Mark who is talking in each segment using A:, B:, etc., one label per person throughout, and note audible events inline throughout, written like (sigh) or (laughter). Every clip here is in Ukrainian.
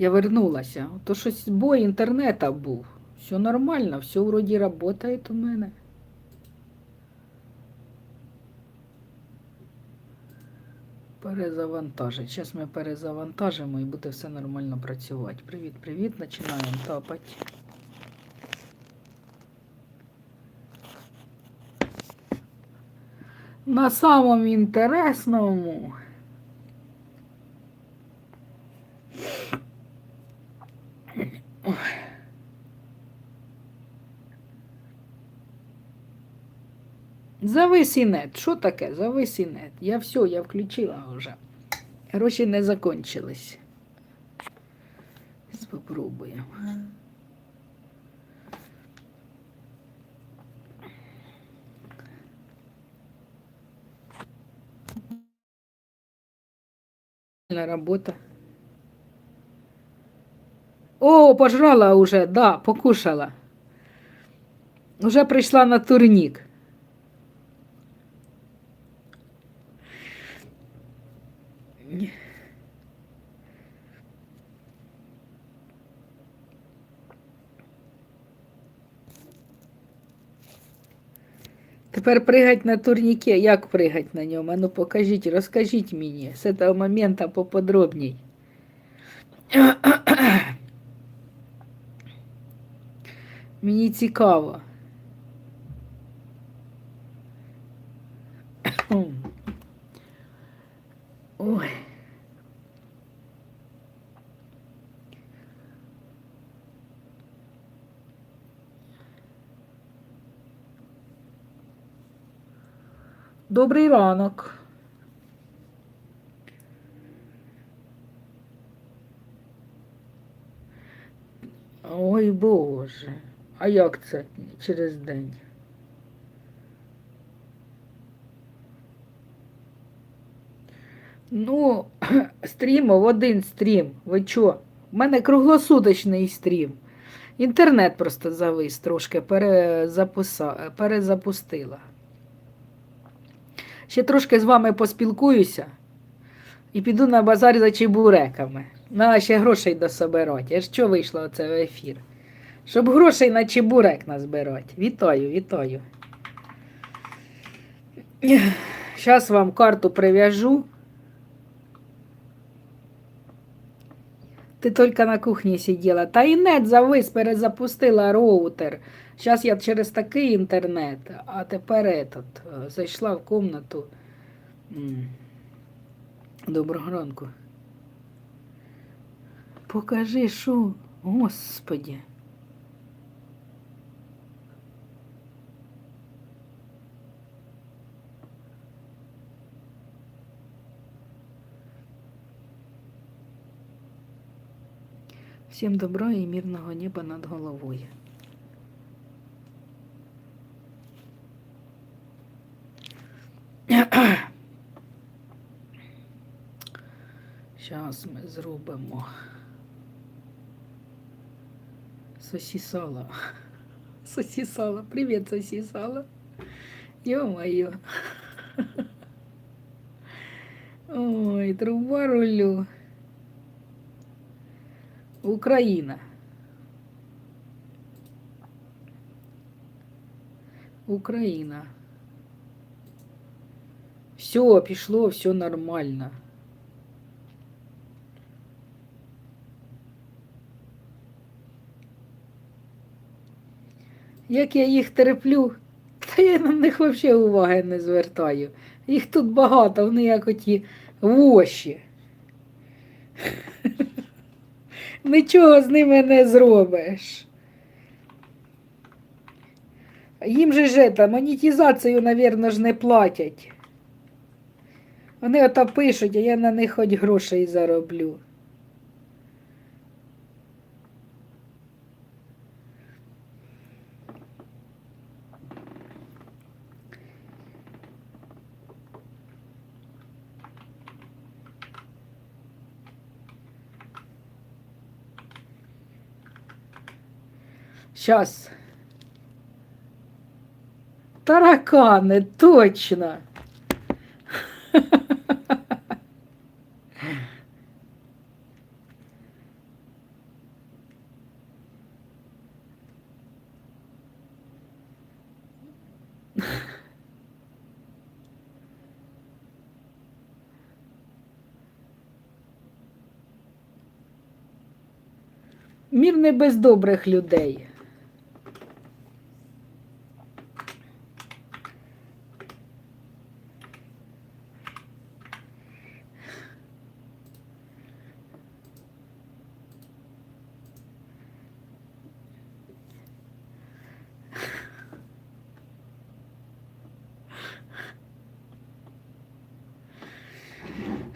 A: Я вернулася. То щось бой інтернета був. Все нормально, все вроді працює у мене. Перезавантажить. Зараз ми перезавантажимо і буде все нормально працювати. Привіт, привіт, починаємо тапати. На самому інтересному. Завис інет. Що таке? Завис інет. Я все, я включила вже. Гроші не закончились. Спробуємо. Работа. О, пожрала уже, да, покушала. Уже прийшла на турнік. Тепер пригать на турніке. Як пригать на ньому? Ну покажіть, розкажіть мені з цього моменту поподробней. Мені цікаво. Ой. Добрий ранок. Ой Боже. А як це через день? Ну, (clears throat) стрімов один стрім. Ви чо? У мене круглосуточний стрім. Інтернет просто завис трошки, перезапуса... перезапустила. Ще трошки з вами поспілкуюся і піду на базар за чебуреками. Надо ще грошей дособирати. Ж що вийшло оце в ефір? Щоб грошей на чебурек назбирати. Вітаю, вітаю. Зараз вам карту прив'яжу. Ти тільки на кухні сиділа. Та і нет завис, перезапустила роутер. Зараз я через такий інтернет, а тепер этот, е, зайшла в комнату. Доброго ранку. Покажи, що, господі. Всім добра і мирного неба над головою. Зараз ми зробимо сосісала. Сосісала. Привіт, сосісала. Ё-моё. Ой, труба рулю. Україна. Україна. Все, пішло, все нормально. Як я їх терплю, та я на них взагалі уваги не звертаю. Їх тут багато, вони як оті воші. (laughs) Нічого з ними не зробиш. Їм же ж это, монетизацію, мабуть, ж не платять. Вони ото пишуть, а я на них хоч грошей зароблю. Щас. Таракани, точно. Мір не без добрих людей.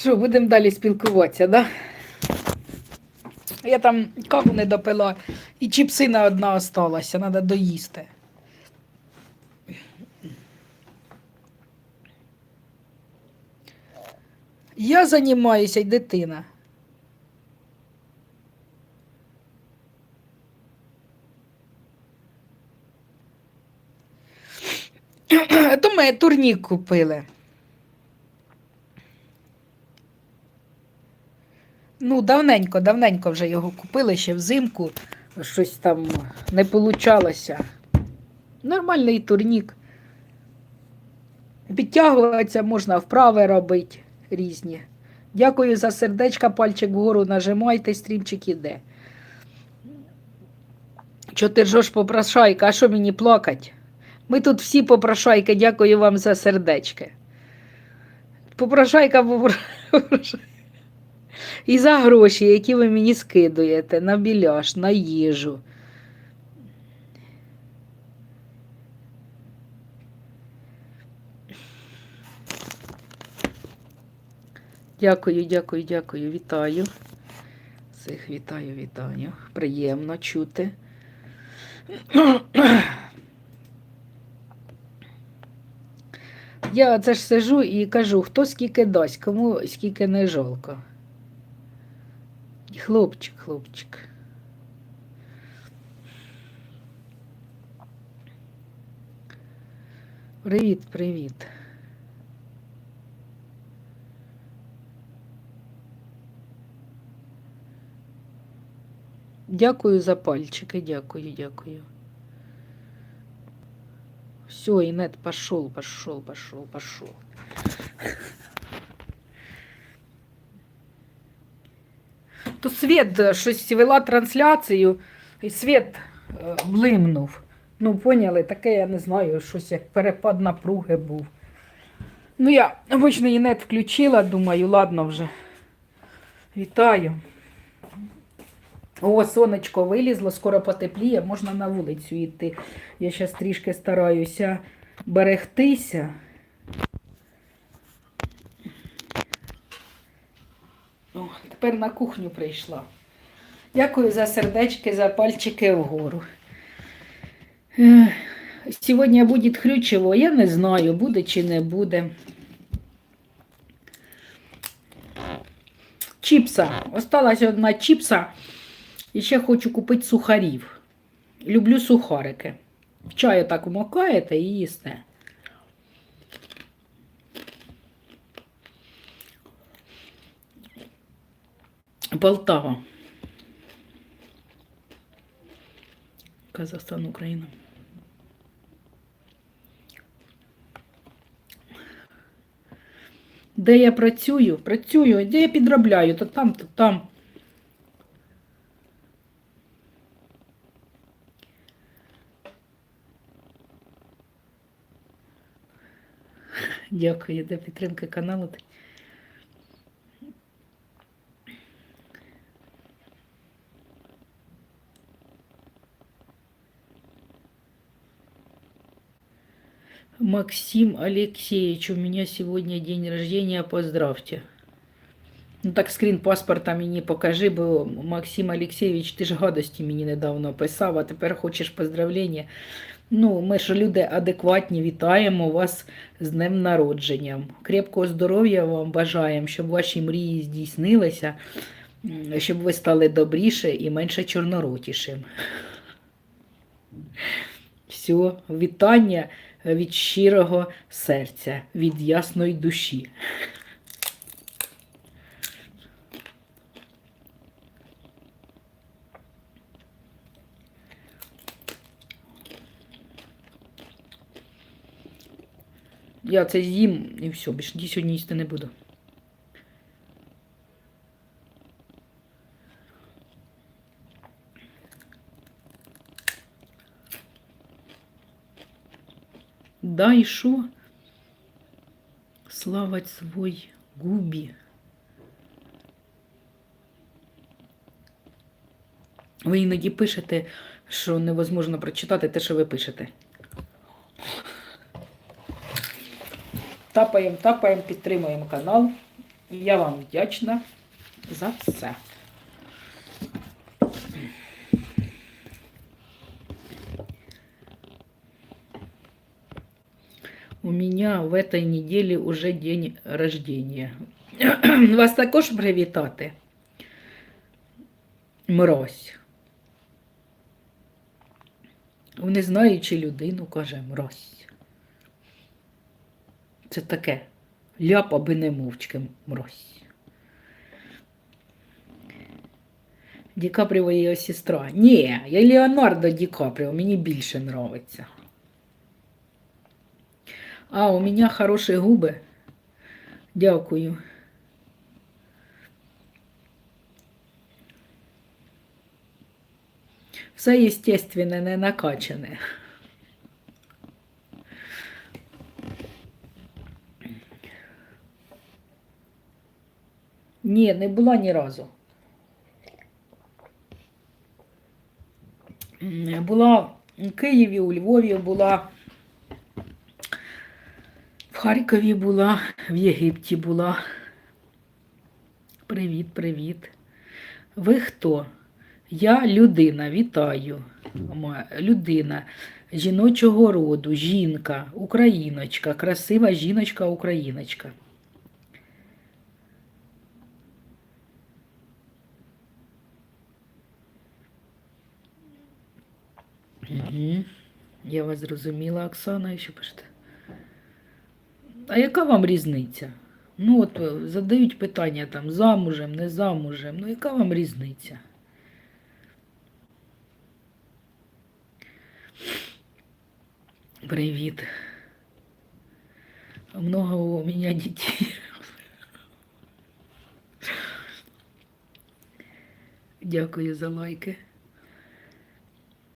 A: Що, будемо далі спілкуватися, да? Я там каву не допила, і чіпсина одна осталася, треба доїсти. Я займаюся й дитина. То ми турнік купили. Ну, давненько, давненько вже його купили ще взимку. Щось там не получалося. Нормальний турнік. Підтягуватися можна, вправи робити різні. Дякую за сердечка, пальчик вгору нажимайте, стрімчик іде. Чо ти ржеш попрошайка, а що мені плакать? Ми тут всі попрошайки, дякую вам за сердечки. Попрошайка, попрошайка. І за гроші, які ви мені скидуєте на біляш, на їжу. Дякую, дякую, дякую, вітаю. Всіх вітаю, вітаю. Приємно чути. Я це ж сижу і кажу, хто скільки дасть, кому скільки не жалко. Хлопчик, хлопчик. Привіт, привіт. Дякую за пальчики, дякую, дякую. Все, Инет пошел, пошел, пошел, пошел. То світ е, щось вела трансляцію, і світ е, блимнув. Ну, поняли, таке я не знаю, щось як перепад напруги був. Ну, я обично інет включила, думаю, ладно вже. Вітаю. О, сонечко вилізло, скоро потепліє, можна на вулицю йти. Я зараз трішки стараюся берегтися. О, тепер на кухню прийшла. Дякую за сердечки, за пальчики вгору. Сьогодні буде хрючево, я не знаю, буде чи не буде. Чіпса. Осталась одна чіпса. І ще хочу купити сухарів. Люблю сухарики. В чаю так вмокаєте і їсте. Полтава. Казахстан, Україна. Де я працюю? Працюю, де я підробляю, то там, то там. Дякую, для підтримки каналу. Максим Алексеевич, у меня сегодня день рождения, поздравьте. Ну так скрін паспорта мені покажи, бо Максим Алексеєвич, ти ж гадості мені недавно писав, а тепер хочеш поздравлення. Ну, ми ж люди адекватні, вітаємо вас з днем народження. Крепкого здоров'я вам бажаємо, щоб ваші мрії здійснилися, щоб ви стали добріше і менше чорноротішим. Все, вітання від щирого серця, від ясної душі. Я це з'їм і все, більше ні сьогодні їсти не буду. Дай що? Славать свой губі. Ви іноді пишете, що невозможно прочитати те, що ви пишете. Тапаємо, тапаємо, підтримуємо канал. Я вам вдячна за все. У меня в этой неделе уже день рождения. (clears throat) Вас також привітати. Мразь. У незнаючи людину каже мразь. Це таке. Ляп, аби не мовчки мразь. Ді Капріо є його сестра. Ні, я Леонардо Ді Капріо, мені більше нравиться. А, у меня хороші губи. Дякую. Все естественне, не накачане. Ні, не була ні разу. Була в Києві, у Львові була. В Харкові була, в Єгипті була. Привіт, привіт. Ви хто? Я людина, вітаю. Людина жіночого роду, жінка, україночка, красива жіночка, україночка. Угу. Я вас зрозуміла, Оксана, і що пишете? А яка вам різниця? Ну, от е, задають питання там замужем, не замужем. Ну, яка вам різниця? Привіт. Много у меня детей. Дякую за лайки.